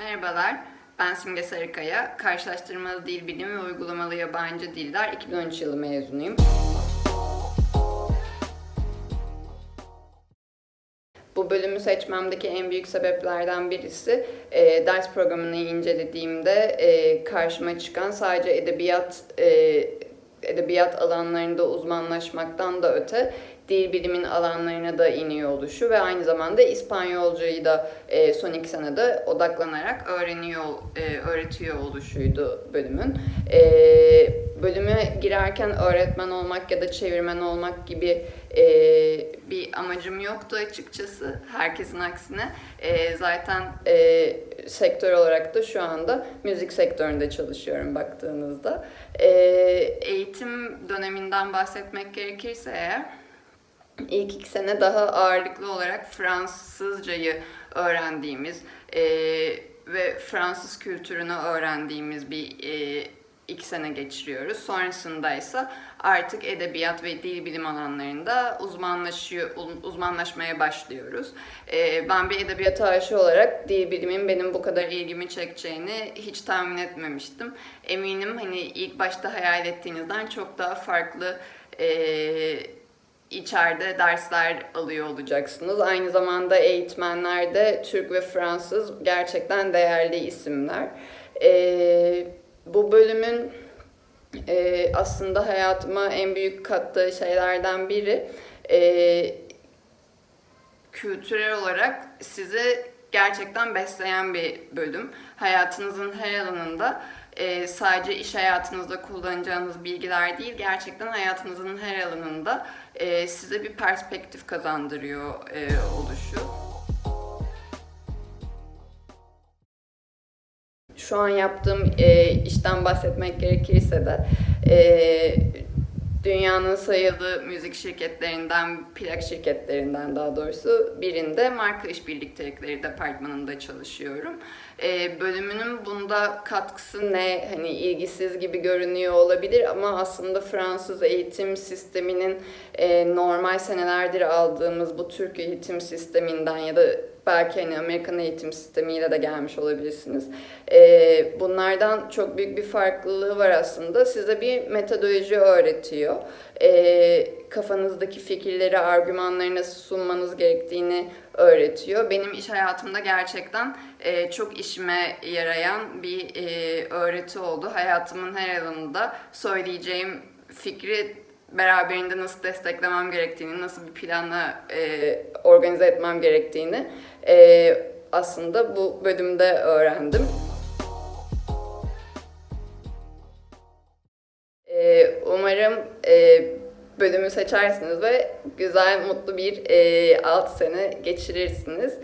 Merhabalar, ben Simge Sarıkaya. Karşılaştırmalı Dil Bilimi ve Uygulamalı Yabancı Diller 2013 yılı mezunuyum. Bu bölümü seçmemdeki en büyük sebeplerden birisi e, ders programını incelediğimde e, karşıma çıkan sadece edebiyat e, edebiyat alanlarında uzmanlaşmaktan da öte dil bilimin alanlarına da iniyor oluşu ve aynı zamanda İspanyolcayı da e, son iki senede odaklanarak öğreniyor, e, öğretiyor oluşuydu bölümün. E, bölüme girerken öğretmen olmak ya da çevirmen olmak gibi e, bir amacım yoktu açıkçası. Herkesin aksine. E, zaten e, sektör olarak da şu anda müzik sektöründe çalışıyorum baktığınızda. E, eğitim döneminden bahsetmek gerekirse eğer İlk iki sene daha ağırlıklı olarak Fransızcayı öğrendiğimiz e, ve Fransız kültürünü öğrendiğimiz bir e, iki sene geçiriyoruz. Sonrasında ise artık edebiyat ve dil bilim alanlarında uzmanlaşıyor, uzmanlaşmaya başlıyoruz. E, ben bir edebiyat aşığı olarak dil bilimin benim bu kadar ilgimi çekeceğini hiç tahmin etmemiştim. Eminim hani ilk başta hayal ettiğinizden çok daha farklı e, içeride dersler alıyor olacaksınız. Aynı zamanda eğitmenler de Türk ve Fransız gerçekten değerli isimler. Ee, bu bölümün e, aslında hayatıma en büyük kattığı şeylerden biri e, kültürel olarak sizi gerçekten besleyen bir bölüm. Hayatınızın her alanında e, sadece iş hayatınızda kullanacağınız bilgiler değil, gerçekten hayatınızın her alanında e, size bir perspektif kazandırıyor e, oluşu. Şu an yaptığım e, işten bahsetmek gerekirse de e, dünyanın sayılı müzik şirketlerinden, plak şirketlerinden daha doğrusu birinde marka işbirliktelikleri departmanında çalışıyorum. Ee, bölümünün bunda katkısı ne? Hani ilgisiz gibi görünüyor olabilir ama aslında Fransız eğitim sisteminin e, normal senelerdir aldığımız bu Türk eğitim sisteminden ya da belki hani Amerikan eğitim sistemiyle de gelmiş olabilirsiniz. Ee, bunlardan çok büyük bir farklılığı var aslında. Size bir metodoloji öğretiyor. Ee, kafanızdaki fikirleri, argümanları nasıl sunmanız gerektiğini öğretiyor. Benim iş hayatımda gerçekten e, çok işime yarayan bir e, öğreti oldu. Hayatımın her alanında söyleyeceğim fikri beraberinde nasıl desteklemem gerektiğini, nasıl bir planla e, organize etmem gerektiğini e, aslında bu bölümde öğrendim. E, umarım e, bölümü seçersiniz ve güzel, mutlu bir e, 6 sene geçirirsiniz.